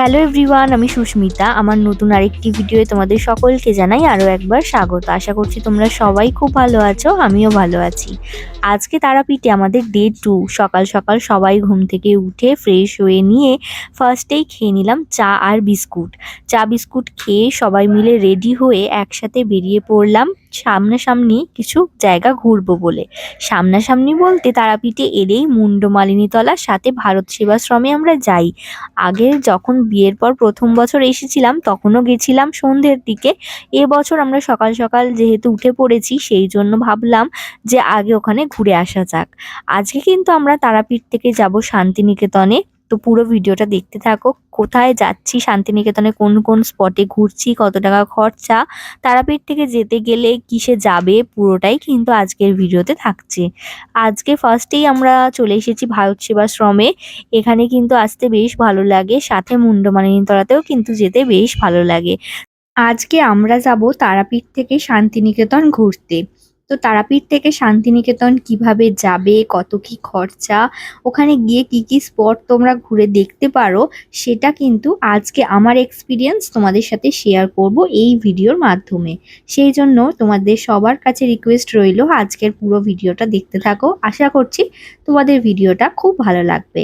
Hello everyone আমি সুস্মিতা। আমার নতুন আরেকটি ভিডিওয়ে তোমাদের সকলকে জানাই আরও একবার স্বাগত। আশা করছি তোমরা সবাই খুব ভালো আছো, আমিও ভালো আছি। আজকে তারাপীঠে আমাদের ডে টু সকাল সকাল সবাই ঘুম থেকে উঠে ফ্রেশ হয়ে নিয়ে ফার্স্টেই খেয়ে নিলাম চা আর বিস্কুট। চা, বিস্কুট খেয়ে সবাই মিলে রেডি হয়ে একসাথে বেরিয়ে পড়লাম। সামনাসামনি কিছু জায়গা ঘুরবো বলে। সামনাসামনি বলতে তারাপীঠে এলেই মুন্ডমালিনীতলা সাথে ভারত সেবাশ্রমে আমরা যাই। আগে যখন বিয়ের পর প্রথম বছর এসেছিলাম, তখনও গেছিলাম সন্ধ্যের দিকে। এবছর আমরা সকাল সকাল যেহেতু উঠে পড়েছি, সেই জন্য ভাবলাম যে আগে ওখানে ঘুরে আসা যাক। আজকে কিন্তু আমরা তারাপীঠ থেকে যাব শান্তিনিকেতনে। তো পুরো ভিডিওটা দেখতে থাকো। কোথায় যাচ্ছি, শান্তিনিকেতনে কোন কোন স্পটে ঘুরছি, কত টাকা খরচা, তারাপীঠ থেকে যেতে গেলে কিসে যাবে, পুরোটাই কিন্তু আজকের ভিডিওতে থাকছে। আজকে ফার্স্টেই আমরা চলে এসেছি ভারত সেবাশ্রমে। এখানে কিন্তু আসতে বেশ ভালো লাগে, সাথে মুন্ডমালিনীতলাতেও কিন্তু যেতে বেশ ভালো লাগে। আজকে আমরা যাব তারাপীঠ থেকে শান্তিনিকেতন ঘুরতে। তো তারাপীঠ থেকে শান্তিনিকেতন কীভাবে যাবে, কত কি খরচা, ওখানে গিয়ে কি কি স্পট তোমরা ঘুরে দেখতে পারো, সেটা কিন্তু আজকে আমার এক্সপিরিয়েন্স তোমাদের সাথে শেয়ার করব এই ভিডিওর মাধ্যমে। সেই জন্য তোমাদের সবার কাছে রিকোয়েস্ট রইল আজকের পুরো ভিডিওটা দেখতে থাকো। আশা করছি তোমাদের ভিডিওটা খুব ভালো লাগবে।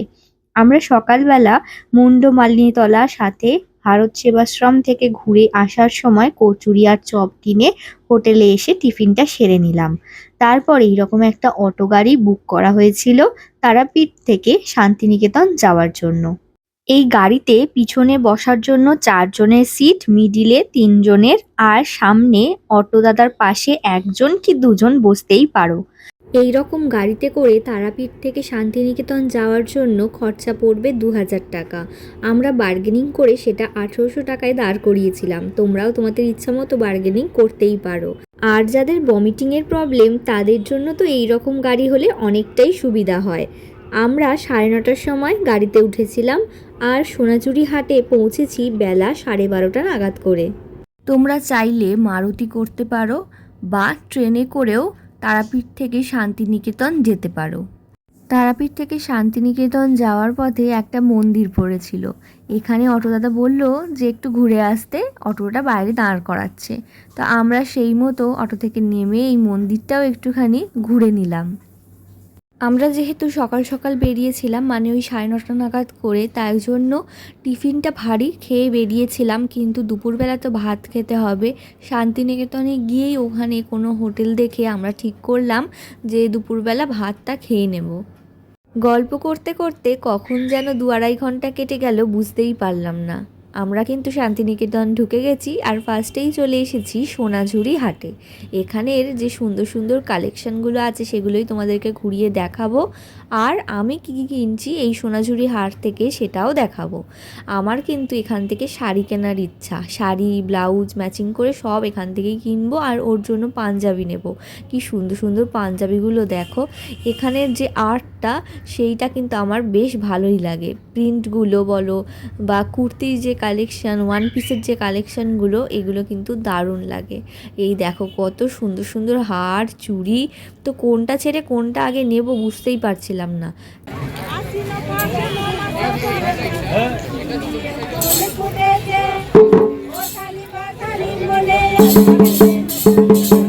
আমরা সকালবেলা মুন্ডমালিনীতলা সাথে ভারত সেবাশ্রম থেকে ঘুরে আসার সময় কচুরি আর চপ কিনে হোটেলে এসে টিফিনটা সেরে নিলাম। তারপর এইরকম একটা অটো গাড়ি বুক করা হয়েছিল তারাপীঠ থেকে শান্তিনিকেতন যাওয়ার জন্য। এই গাড়িতে পিছনে বসার জন্য চারজনের সিট, মিডিলে তিনজনের, আর সামনে অটো দাদার পাশে একজন কি দুজন বসতেই পারো। এই রকম গাড়িতে করে তারাপীঠ থেকে শান্তিনিকেতন যাওয়ার জন্য খরচা পড়বে দু হাজার টাকা। আমরা বার্গেনিং করে সেটা আঠেরোশো টাকায় দাঁড় করিয়েছিলাম। তোমরাও তোমাদের ইচ্ছা মতো বার্গেনিং করতেই পারো। আর যাদের ভমিটিংয়ের প্রবলেম তাদের জন্য তো এই রকম গাড়ি হলে অনেকটাই সুবিধা হয়। আমরা সাড়ে নটার সময় গাড়িতে উঠেছিলাম আর সোনাঝুরি হাটে পৌঁছেছি বেলা সাড়ে বারোটা নাগাদ করে। তোমরা চাইলে মারুতি করতে পারো বা ট্রেনে করেও তারাপীঠ থেকে শান্তিনিকেতন যেতে পারো। তারাপীঠ থেকে শান্তিনিকেতন যাওয়ার পথে একটা মন্দির পড়েছিল। এখানে অটো দাদা বলল যে, একটু ঘুরে আসতে, অটোটা বাইরে দাঁড় করাচ্ছে। তো আমরা সেই মতো অটো থেকে নেমে এই মন্দিরটাও একটুখানি ঘুরে নিলাম। আমরা যেহেতু সকাল সকাল বেরিয়েছিলাম মানে ওই সাড়ে নটা নাগাদ করে, তাই জন্য টিফিনটা ভারী খেয়ে বেরিয়েছিলাম, কিন্তু দুপুরবেলা তো ভাত খেতে হবে। শান্তিনিকেতনে গিয়েই ওখানে কোনো হোটেল দেখে আমরা ঠিক করলাম যে দুপুরবেলা ভাতটা খেয়ে নেব। গল্প করতে করতে কখন যেন দু আড়াই ঘণ্টা কেটে গেল, বুঝতেই পারলাম না। আমরা কিন্তু শান্তিনিকেতন ঢুকে গেছি আর ফার্স্টেই চলে এসেছি সোনাঝুরি হাটে। এখানের যে সুন্দর সুন্দর কালেকশানগুলো আছে সেগুলোই তোমাদেরকে ঘুরিয়ে দেখাবো। আর আমি কী কী কিনছি এই সোনাঝুরি হাট থেকে সেটাও দেখাবো। আমার কিন্তু এখান থেকে শাড়ি কেনার ইচ্ছা। শাড়ি, ব্লাউজ ম্যাচিং করে সব এখান থেকেই কিনবো আর ওর জন্য পাঞ্জাবি নেব। কি সুন্দর সুন্দর পাঞ্জাবিগুলো দেখো। এখানের যে আর্টটা সেইটা কিন্তু আমার বেশ ভালোই লাগে। প্রিন্টগুলো বলো বা কুর্তির যে কালেকশান ওয়ান পিসের যে কালেকশানগুলো এগুলো কিন্তু দারুণ লাগে এই দেখো কত সুন্দর সুন্দর হার চুড়ি তো কোনটা ছেড়ে কোনটা আগে নেব বুঝতেই পারছিলাম না ফার্স্টে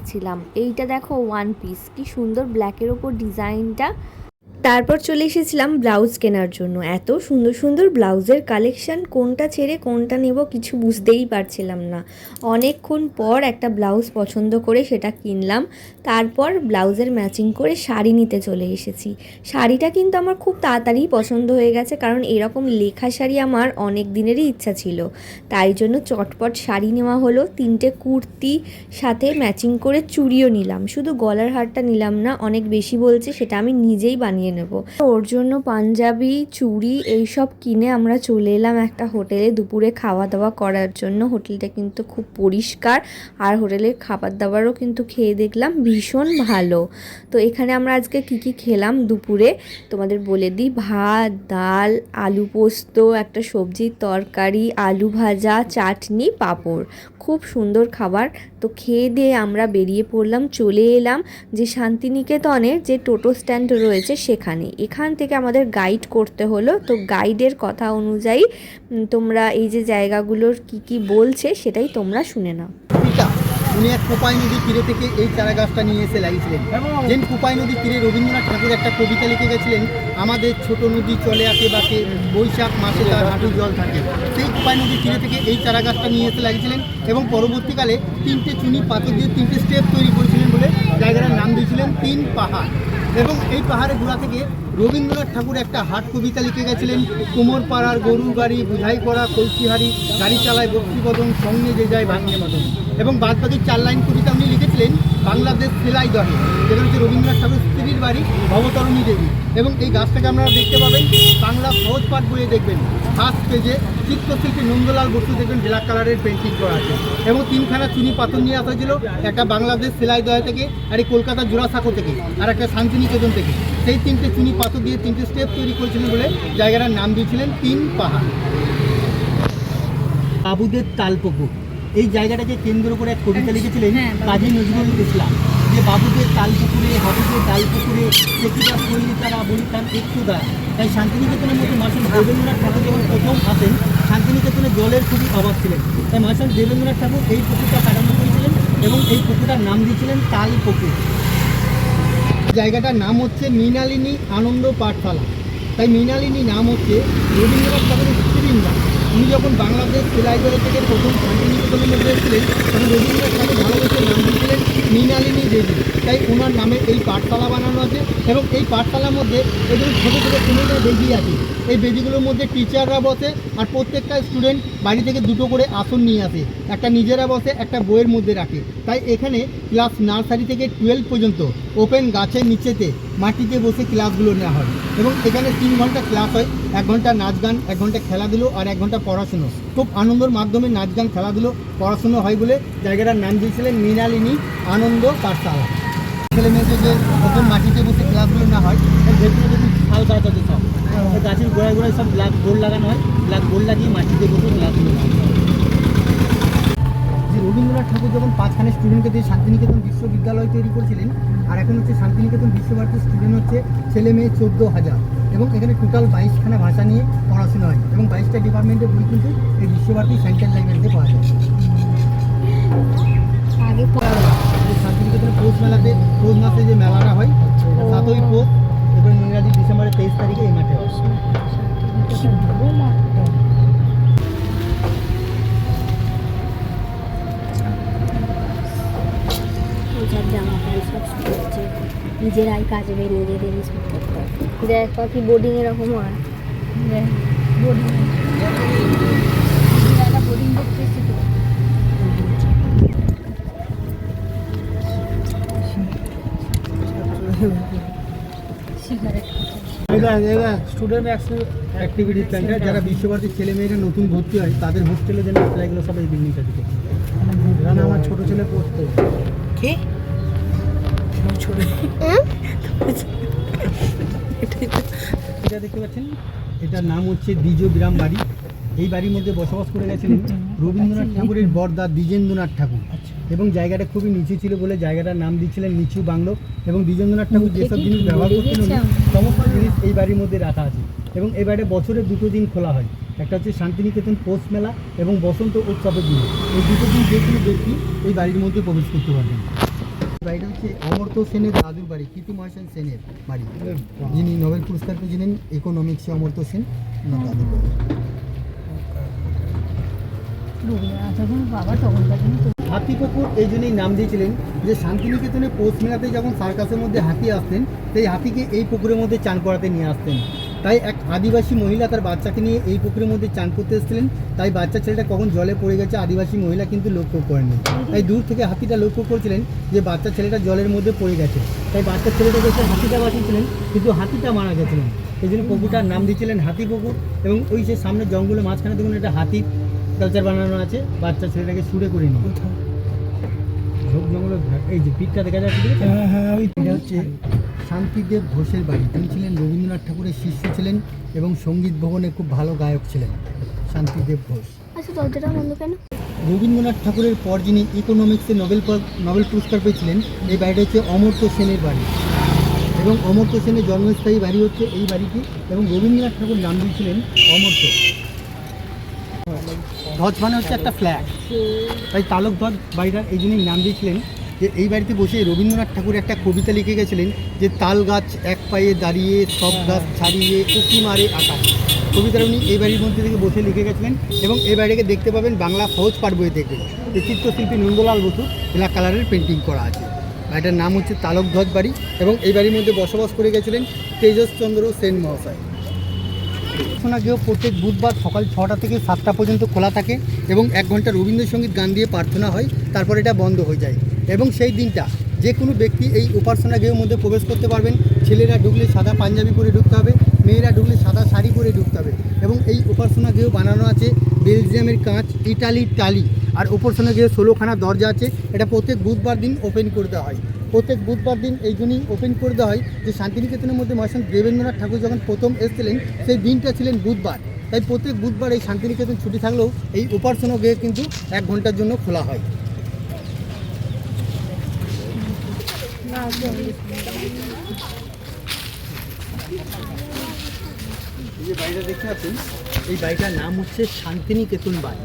দেখছিলাম। এইটা দেখো ওয়ান পিস কি সুন্দর ব্ল্যাকের ওপর ডিজাইনটা তারপর চলে এসেছিলাম ব্লাউজ কেনার জন্য। এত সুন্দর সুন্দর ব্লাউজের কালেকশন কোনটা ছেড়ে কোনটা নেব কিছু বুঝতেই পারছিলাম না। অনেকক্ষণ পর একটা ব্লাউজ পছন্দ করে সেটা কিনলাম। তারপর ব্লাউজের ম্যাচিং করে শাড়ি নিতে চলে এসেছি। শাড়িটা কিন্তু আমার খুব তাড়াতাড়ি পছন্দ হয়ে গেছে, কারণ এরকম লেখা শাড়ি আমার অনেক দিনেরই ইচ্ছা ছিল। তাই জন্য চটপট শাড়ি নেওয়া হলো, তিনটে কুর্তি, সাথে ম্যাচিং করে চুড়িও নিলাম। শুধু গলার হারটা নিলাম না, অনেক বেশি বলছে, সেটা আমি নিজেই বানিয়ে নিয়ে নেব। ওর জন্য পাঞ্জাবি, চুড়ি এইসব কিনে আমরা চলে এলাম একটা হোটেলে দুপুরে খাওয়া দাওয়া করার জন্য। হোটেলটা কিন্তু খুব পরিষ্কার আর হোটেলের খাবার দাবারও কিন্তু খেয়ে দেখলাম ভীষণ ভালো। তো এখানে আমরা আজকে কি কি খেলাম দুপুরে? তোমাদের বলে দিই, ভাত, ডাল, আলু পোস্ত, একটা সবজির তরকারি, আলু ভাজা, চাটনি, পাঁপড়। খুব সুন্দর খাবার। তো খেয়ে দিয়ে আমরা বেরিয়ে পড়লাম, চলে এলাম যে শান্তিনিকেতনের যে টোটো স্ট্যান্ড রয়েছে, সেখানে এখান থেকে আমাদের গাইড করতে হলো। তো গাইডের কথা অনুযায়ী তোমরা এই যে জায়গাগুলোর কি কি বলছে সেটাই তোমরা শুনে নাও। উনি এক কোপাই নদীর তীরে থেকে এই চারা গাছটা নিয়ে এসে লাগিয়েছিলেন। যেন কোপাই নদীর তীরে রবীন্দ্রনাথ ঠাকুর একটা কবিতা লিখে গেছিলেন, আমাদের ছোট নদী চলে আসে বাকে, বৈশাখ মাসে তার হাঁটু জল থাকে। সেই কোপাই নদীর তীরে থেকে এই চারা গাছটা নিয়ে এসে লাগিয়েছিলেন এবং পরবর্তীকালে তিনটে চুনি পাথর দিয়ে তিনটে স্টেপ তৈরি করেছিলেন বলে জায়গাটার নাম দিয়েছিলেন তিন পাহাড়। এবং এই পাহাড়ে ঘোড়া থেকে রবীন্দ্রনাথ ঠাকুর একটা হাট কবিতা লিখে গেছিলেন, কুমোর পাড়ার গরু গাড়ি বুঝাই করা কলসিহারি গাড়ি চালায় বক্সিবদন, সঙ্গে যে যায় ভাঙিয়ে মদন। এবং বাদবাদির চার লাইন কবিতা উনি লিখেছিলেন বাংলাদেশ সেলাই দহে যেটা হচ্ছে রবীন্দ্রনাথ ঠাকুর স্ত্রীর বাড়ি ভবতরণী দেবী। এবং এই গাছটাকে আপনারা দেখতে পাবেন, বাংলা সহজ পাঠ বইয়ে দেখবেন। ফার্স্ট পেজে চিত্রশিল্পী নন্দলাল বসু দেখবেন ব্ল্যাক কালারের পেন্টিং করা আছে। এবং তিনখানা চিনি পাথর নিয়ে আসা হয়েছিল, একটা বাংলাদেশ সেলাই দয়া থেকে, আর এই কলকাতা জোড়াসাঁকো থেকে, আর একটা শান্তিনিকেতন থেকে। সেই তিনটে চিনি পাথর দিয়ে তিনটে স্টেপ তৈরি করেছিলেন বলে জায়গাটার নাম দিয়েছিলেন তিন পাহাড়। বাবুদের তালপুকুর এই জায়গাটাকে কেন্দ্র করে এক কবিতা লিখেছিলেন কাজী নজরুল ইসলাম যে বাবুদের তালপুকুরে হাবুদের তালপুকুরে প্রতিটা শৈলী তারা বলিতাম একটু দায় তাই শান্তিনিকেতনের মধ্যে মাসুল দেবেন্দ্রনাথ ঠাকুর যখন প্রথম আসেন শান্তিনিকেতনে জলের খুবই অভাব ছিলেন। তাই মাসুল দেবেন্দ্রনাথ ঠাকুর এই পুকুরটা কাটানো করেছিলেন এবং এই পুকুরটার নাম দিয়েছিলেন তাল পুকুর। জায়গাটার নাম হচ্ছে মৃণালিনী আনন্দ পাঠশালা। তাই মৃণালিনী নাম হচ্ছে রবীন্দ্রনাথ ঠাকুরের স্ত্রীর নাম। উনি যখন বাংলাদেশ সেলাই করে থেকে প্রথম শান্তিনিকেতনের এসেছিলেন, তখন রবীন্দ্রনাথ ঠাকুর ভালোবেসে নাম দিয়েছিলেন মৃণালিনী দেবী। তাই ওনার নামে এই পাঠশালা বানানো আছে এবং এই পাঠশালার মধ্যে এদের ছোটো ছোটো তিনটা বেদি আছে এই বেদিগুলোর মধ্যে টিচাররা বসে আর প্রত্যেকটা স্টুডেন্ট বাড়ি থেকে দুটো করে আসন নিয়ে আসে। একটা নিজেরা বসে, একটা বইয়ের মধ্যে রাখে। তাই এখানে ক্লাস নার্সারি থেকে টুয়েলভ পর্যন্ত ওপেন গাছের নিচেতে মাটিতে বসে ক্লাসগুলো নেওয়া হয়। এবং এখানে তিন ঘণ্টা ক্লাস হয়, এক ঘণ্টা নাচ গান, এক ঘণ্টা খেলাধুলো আর এক ঘণ্টা পড়াশুনো। খুব আনন্দর মাধ্যমে নাচ গান, খেলাধুলো, পড়াশুনো হয় বলে জায়গাটার নাম দিয়েছিলেন মৃণালিনী আনন্দ পাঠশালা। ছেলে মেয়েদের যে প্রথম মাটিতে বসে ক্লাসগুলো না হয় ভেতরে সব। এই গাছের গোড়ায় গোড়ায় সব ব্ল্যাক বোর্ড লাগানো হয়। ব্ল্যাক বোর্ড লাগিয়ে মাটিতে বসে হয়। যে রবীন্দ্রনাথ ঠাকুর যখন পাঁচখানে স্টুডেন্টকে দিয়ে শান্তিনিকেতন বিশ্ববিদ্যালয় তৈরি করেছিলেন আর এখন হচ্ছে শান্তিনিকেতন বিশ্বভারতীর স্টুডেন্ট হচ্ছে ছেলে মেয়ে চোদ্দ হাজার এবং এখানে টোটাল বাইশখানা ভাষা নিয়ে পড়াশোনা হয় এবং বাইশটা ডিপার্টমেন্টের বই কিন্তু এই বিশ্বভারতী সেন্ট্রাল লাইব্রেরিতে পাওয়া যায়। আগে পৌষ মেলাতে পৌষ মাসে যে মেলাটা হয় সাতই পৌষ এবার ইংরাজি ডিসেম্বরের তেইশ তারিখে এই মাঠে। জামা প্যান্ট সব শুকোচ্ছে নিজেরাই কাচবে নিজেদেরই সব করতে দেখ পাখি বোর্ডিং এরকম হয় বোর্ডিং স্টুডেন্ট অ্যাক্টিভিটি সেন্টার যারা বিশ্বভারতীর ছেলে মেয়েরা নতুন ভর্তি হয় তাদের হোস্টেলে যেন অ্যাপ্লাইগুলো সবাই বিল্ডিংটা থেকে এখানে আমার ছোটো ছেলে পড়তো। কে? ছোট এটা দেখতে পাচ্ছেন? এটার নাম হচ্ছে দ্বিজ গ্রাম বাড়ি। এই বাড়ির মধ্যে বসবাস করে গেছিলেন রবীন্দ্রনাথ ঠাকুরের বরদা দ্বিজেন্দ্রনাথ ঠাকুর। এবং জায়গাটা খুবই নিচু ছিল বলে জায়গাটার নাম দিয়েছিলেন নিচু বাংলো। এবং দ্বিজেন্দ্রনাথ ঠাকুর যেসব জিনিস ব্যবহার করতেন সমস্ত জিনিস এই বাড়ির মধ্যে রাখা আছে। এবং এই বাড়িতে বছরে দুটো দিন খোলা হয়। একটা হচ্ছে শান্তিনিকেতন পৌষ মেলা এবং বসন্ত উৎসবের দিন। এই দুটো দিন যে কোনো ব্যক্তি এই বাড়ির মধ্যে প্রবেশ করতে পারবেন। বাড়িটা হচ্ছে অমর্ত্য সেনের দাদুর বাড়ি কীর্তিময় সেন সেনের বাড়ি। যিনি নোবেল পুরস্কার পেয়েছিলেন ইকোনমিক্সে অমর্ত্য সেন দাদুর বাড়ি। রবীন্দ্রনাথ যখন বাবা তখনকার জন্য তো হাতিপুকুর এই জন্যই নাম দিয়েছিলেন যে শান্তিনিকেতনে পৌষ মেলাতে যখন সার্কাসের মধ্যে হাতি আসতেন, সেই হাতিকে এই পুকুরের মধ্যে চান করাতে নিয়ে আসতেন। তাই এক আদিবাসী মহিলা তার বাচ্চাকে নিয়ে এই পুকুরের মধ্যে চান করতে এসেছিলেন। তাই বাচ্চা ছেলেটা কখন জলে পড়ে গেছে আদিবাসী মহিলা কিন্তু লক্ষ্য করেননি। তাই দূর থেকে হাতিটা লক্ষ্য করছিলেন যে বাচ্চা ছেলেটা জলের মধ্যে পড়ে গেছে। তাই বাচ্চা ছেলেটাকে এসে হাতিটা বাঁচিয়েছিলেন, কিন্তু হাতিটা মারা গেছিলেন এই জন্য পুকুরটার নাম দিয়েছিলেন হাতি পুকুর এবং ওই যে সামনে জঙ্গলের মাঝখানে দেখুন একটা হাতি। কালচার বানানো আছে বাচ্চা ছেলেটাকে সুরে করে নিয়ে। কোথায়? ঝোপ এই যে পিঠটা দেখা যাচ্ছে হ্যাঁ হ্যাঁ ওই এটা হচ্ছে শান্তিদেব ঘোষের বাড়ি। তিনি ছিলেন রবীন্দ্রনাথ ঠাকুরের শিষ্য ছিলেন এবং সংগীত ভবনে খুব ভালো গায়ক ছিলেন শান্তিদেব ঘোষ। আচ্ছা দরজাটা বন্ধ কেন? রবীন্দ্রনাথ ঠাকুরের পর যিনি ইকোনমিক্সে নোবেল নোবেল পুরস্কার পেয়েছিলেন এই বাড়িটা হচ্ছে অমর্ত্য সেনের বাড়ি। এবং অমর্ত্য সেনের জন্মস্থায়ী বাড়ি হচ্ছে এই বাড়িটি এবং রবীন্দ্রনাথ ঠাকুর নাম দিয়েছিলেন অমর্ত্য। ধ্বজ মানে হচ্ছে একটা ফ্ল্যাগ তাই তালক ধ্বজ বাড়িটার এই জন্যই নাম দিয়েছিলেন, যে এই বাড়িতে বসে রবীন্দ্রনাথ ঠাকুর একটা কবিতা লিখে গেছিলেন, যে তাল গাছ এক পায়ে দাঁড়িয়ে, সব গাছ ছাড়িয়ে, উঁকি মারে আকাশ। কবিতাটা উনি এই বাড়ির মধ্যে থেকে বসে লিখে গেছিলেন এবং এই বাড়িকে দেখতে পাবেন বাংলা সহজ পাঠ বইয়ে দেখবেন। এই চিত্রশিল্পী নন্দলাল বসু ব্ল্যাক কালারের পেন্টিং করা আছে। বাড়িটার নাম হচ্ছে তালক ধ্বজ বাড়ি এবং এই বাড়ির মধ্যে বসবাস করে গেছিলেন তেজসচন্দ্র সেন মহাশয়। প্রার্থনা গৃহ প্রত্যেক বুধবার সকাল ছটা থেকে সাতটা পর্যন্ত খোলা থাকে এবং এক ঘণ্টা রবীন্দ্রসঙ্গীত গান দিয়ে প্রার্থনা হয়, তারপর এটা বন্ধ হয়ে যায়। এবং সেই দিনটা যে কোনো ব্যক্তি এই উপাসনা গৃহের মধ্যে প্রবেশ করতে পারবেন। ছেলেরা ঢুকলে সাদা পাঞ্জাবি পরে ঢুকতে হবে, মেয়েরা ঢুকলে সাদা শাড়ি পরে ঢুকতে হবে এবং এই উপাসনা গৃহ বানানো আছে বেলজিয়ামের কাঁচ, ইটালির টালি, আর উপাসনা গৃহে ষোলোখানা দরজা আছে। এটা প্রত্যেক বুধবার দিন ওপেন করতে হয়। প্রত্যেক বুধবার দিন এই জন্যই ওপেন করে দেওয়া হয় যে শান্তিনিকেতনের মধ্যে মহাশয় দেবেন্দ্রনাথ ঠাকুর যখন প্রথম এসেছিলেন, সেই দিনটা ছিলেন বুধবার। তাই প্রত্যেক বুধবার এই শান্তিনিকেতন ছুটি থাকলেও এই উপাসনা গৃহ কিন্তু এক ঘণ্টার জন্য খোলা হয়। এই বাড়িটা এই বাড়িটার নাম হচ্ছে শান্তিনিকেতন বাড়ি।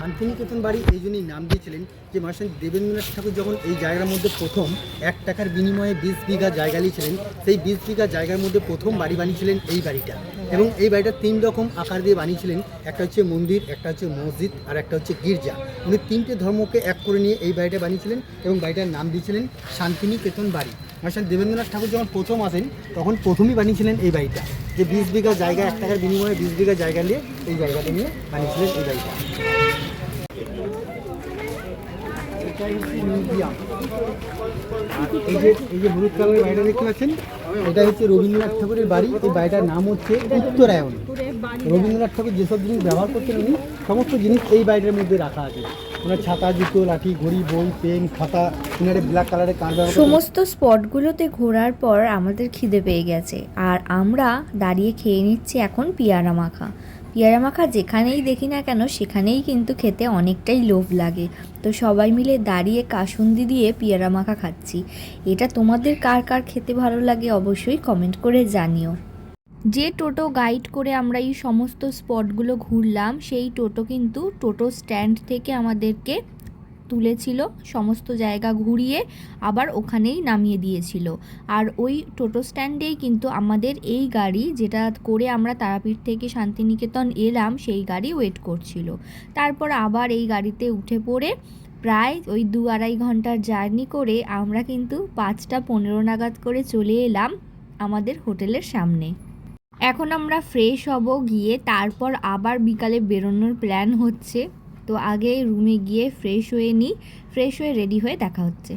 শান্তিনিকেতন বাড়ি, এই জন্যই নাম দিয়েছিলেন যে মহাশয় দেবেন্দ্রনাথ ঠাকুর যখন এই জায়গার মধ্যে প্রথম এক টাকার বিনিময়ে বিশ বিঘা জায়গা নিয়েছিলেন, সেই বিশ বিঘা জায়গার মধ্যে প্রথম বাড়ি বানিয়েছিলেন এই বাড়িটা। এবং এই বাড়িটা তিন রকম আকার দিয়ে বানিয়েছিলেন, একটা হচ্ছে মন্দির, একটা হচ্ছে মসজিদ, আর একটা হচ্ছে গির্জা। উনি তিনটে ধর্মকে এক করে নিয়ে এই বাড়িটা বানিয়েছিলেন এবং বাড়িটার নাম দিয়েছিলেন শান্তিনিকেতন বাড়ি। মহাশয় দেবেন্দ্রনাথ ঠাকুর যখন প্রথম আসেন, তখন প্রথমেই বানিয়েছিলেন এই বাড়িটা। যে বিশ বিঘা জায়গা, এক টাকার বিনিময়ে বিশ বিঘা জায়গা নিয়ে এই জায়গাটা নিয়ে বানিয়েছিলেন এই বাড়িটা এটাই হচ্ছে এই যে এই যে হলুদ কালারের বাড়িটা দেখতে পাচ্ছেন এটা হচ্ছে রবীন্দ্রনাথ ঠাকুরের বাড়ি এই বাড়িটার নাম হচ্ছে উত্তরায়ণ রবীন্দ্রনাথ ঠাকুর যেসব জিনিস ব্যবহার করতেন উনি সমস্ত জিনিস এই বাড়িটার মধ্যে রাখা আছে ওনার ছাতা জুতো লাঠি ঘড়ি বই পেন খাতা ব্ল্যাক কালারের সমস্ত স্পটগুলোতে ঘোরার পর আমাদের খিদে পেয়ে গেছে। আর আমরা দাঁড়িয়ে খেয়ে নিচ্ছি এখন পিয়ারা মাখা। পিয়ারা মাখা যেখানেই দেখি না কেন, সেখানেই কিন্তু খেতে অনেকটাই লোভ লাগে। তো সবাই মিলে দাঁড়িয়ে কাসুন্দি দিয়ে পিয়ারা মাখা খাচ্ছি। এটা তোমাদের কার কার খেতে ভালো লাগে অবশ্যই কমেন্ট করে জানিও। যে টোটো গাইড করে আমরা এই সমস্ত স্পটগুলো ঘুরলাম, সেই টোটো কিন্তু টোটো স্ট্যান্ড থেকে আমাদেরকে তুলেছিল, সমস্ত জায়গা ঘুরিয়ে আবার ওখানেই নামিয়ে দিয়েছিল। আর ওই টোটো স্ট্যান্ডেই কিন্তু আমাদের এই গাড়ি, যেটা করে আমরা তারাপীঠ থেকে শান্তিনিকেতন এলাম, সেই গাড়ি ওয়েট করছিল। তারপর আবার এই গাড়িতে উঠে পড়ে প্রায় ওই দু আড়াই ঘণ্টার জার্নি করে আমরা কিন্তু পাঁচটা পনেরো নাগাদ করে চলে এলাম আমাদের হোটেলের সামনে। এখন আমরা ফ্রেশ হব গিয়ে, তারপর আবার বিকালে বেরোনোর প্ল্যান হচ্ছে। তো আগে রুমে গিয়ে ফ্রেশ হয়ে নিই ফ্রেশ হয়ে রেডি হয়ে দেখা হচ্ছে।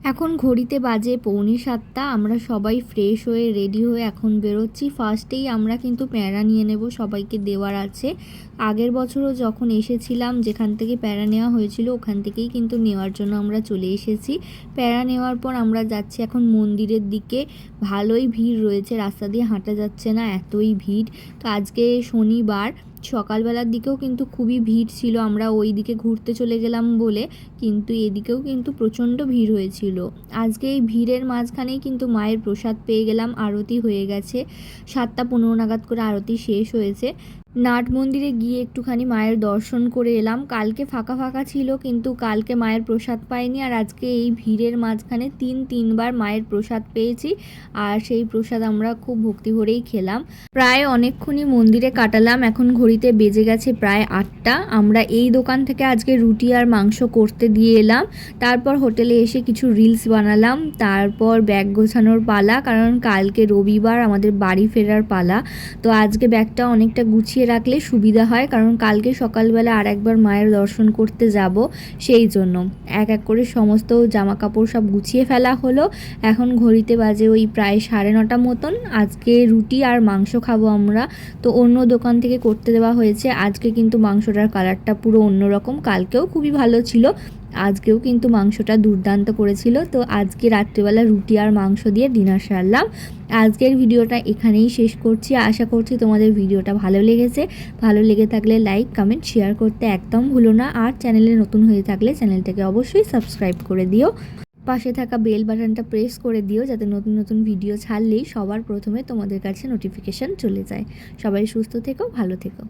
এখন ঘড়িতে বাজে পৌনে সাতটা, আমরা সবাই ফ্রেশ হয়ে রেডি হয়ে এখন বেরোচ্ছি। ফার্স্টেই আমরা কিন্তু প্যাঁড়া নিয়ে নেব, সবাইকে দেওয়ার আছে। আগের বছরও যখন এসেছিলাম, যেখান থেকে প্যাঁড়া নেওয়া হয়েছিল, ওখান থেকেই কিন্তু নেওয়ার জন্য আমরা চলে এসেছি। প্যাঁড়া নেওয়ার পর আমরা যাচ্ছি এখন মন্দিরের দিকে। ভালোই ভিড় রয়েছে, রাস্তা দিয়ে হাঁটা যাচ্ছে না, এতই ভিড়। তো আজকে শনিবার সকালবেলার দিকেও কিন্তু খুবই ভিড় ছিল, আমরা ওই দিকে ঘুরতে চলে গেলাম বলে, কিন্তু এদিকেও কিন্তু প্রচণ্ড ভিড় হয়েছিল। আজকে এই ভিড়ের মাঝখানেই কিন্তু মায়ের প্রসাদ পেয়ে গেলাম, আরতি হয়ে গেছে। সাতটা পনেরো নাগাদ করে আরতি শেষ হয়েছে। নাট মন্দিরে গিয়ে একটুখানি মায়ের দর্শন করে এলাম। কালকে ফাঁকা ফাঁকা ছিল, কিন্তু কালকে মায়ের প্রসাদ পাইনি আর আজকে এই ভিড়ের মাঝখানে তিন, তিনবার মায়ের প্রসাদ পেয়েছি আর সেই প্রসাদ আমরা খুব ভক্তি ভরেই খেলাম। প্রায় অনেকক্ষণই মন্দিরে কাটালাম, এখন ঘড়িতে বেজে গেছে প্রায় আটটা। আমরা এই দোকান থেকে আজকে রুটি আর মাংস করতে দিয়ে এলাম। তারপর হোটেলে এসে কিছু রিলস বানালাম, তারপর ব্যাগ গোছানোর পালা, কারণ কালকে রবিবার আমাদের বাড়ি ফেরার পালা। তো আজকে ব্যাগটা অনেকটা গুছিয়ে রাখলে সুবিধা হয়, কারণ কালকে সকালবেলা আর একবার মায়ের দর্শন করতে যাব সেই জন্য। এক এক করে সমস্ত জামা কাপড় সব গুছিয়ে ফেলা হলো। এখন ঘড়িতে বাজে ওই প্রায় সাড়ে নটা মতন। আজকে রুটি আর মাংস খাব আমরা। তো অন্য দোকান থেকে করতে দেওয়া হয়েছে। আজকে কিন্তু মাংসটার কালারটা পুরো অন্যরকম। কালকেও খুবই ভালো ছিল। আজকেও কিন্তু মাংসটা দুর্দান্ত করেছিল। তো আজকে রাত্রিবেলা রুটি আর মাংস দিয়ে ডিনার সারলাম। আজকের ভিডিওটা এখানেই শেষ করছি। আশা করছি তোমাদের ভিডিওটা ভালো লেগেছে। ভালো লেগে থাকলে লাইক, কমেন্ট, শেয়ার করতে একদম ভুলো না। আর চ্যানেলে নতুন হয়ে থাকলে চ্যানেলটাকে অবশ্যই সাবস্ক্রাইব করে দিও। পাশে থাকা বেল বাটনটা প্রেস করে দিও যাতে নতুন নতুন ভিডিও ছাড়লেই সবার প্রথমে তোমাদের কাছে নোটিফিকেশান চলে যায়। সবাই সুস্থ থেকো, ভালো থেকো।